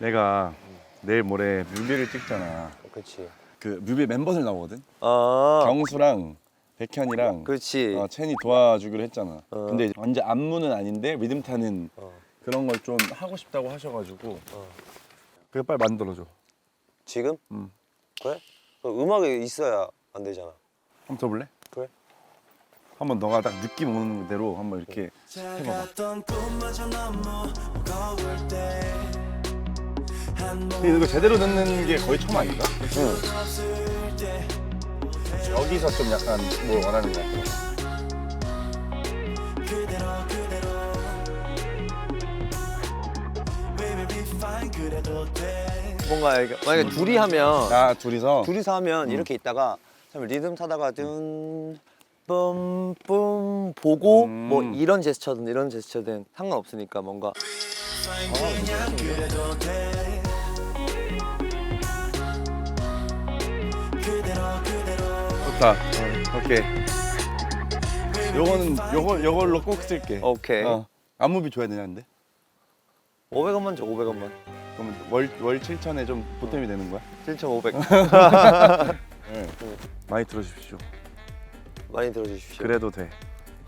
내가 내일 모레 뮤비를 찍잖아. 그렇지. 그 뮤비 멤버들 나오거든. 아, 경수랑 백현이랑 그렇지. 어, 첸이 도와주기로 했잖아. 어. 근데 이제 완전 안무는 아닌데 리듬 타는 어. 그런 걸 좀 하고 싶다고 하셔가지고 어. 그게 빨리 만들어줘. 지금? 음. 그래? 그럼 음악이 있어야 안 되잖아. 한번 들어볼래? 그래. 한번 너가 딱 느낌 오는 대로 한번 이렇게 해봐봐. 작았던 꿈마저 너무 무거울 때한 근데 이거 제대로 듣는 게 거의 처음 아닌가? 여기서 좀 약간 뭘 원하는 것 같아. 뭔가 이게 만약에 둘이 하면 나 둘이서 둘이서 하면 음. 이렇게 있다가 참 리듬 타다가 뚠뿜뿜 보고 음. 뭐 이런 제스처든 이런 제스처든 상관없으니까 뭔가 그냥 그래도 돼 좋다. 오케이. 요거는 요걸 요걸로 꼭 쓸게. 오케이 어. 안무비 줘야 되는데. 500원만 줘 500원만 그러면 월월 7천에 좀 보탬이 되는 거야? 7,500 네. 많이 들어주십시오. 많이 들어주십시오 그래도 돼.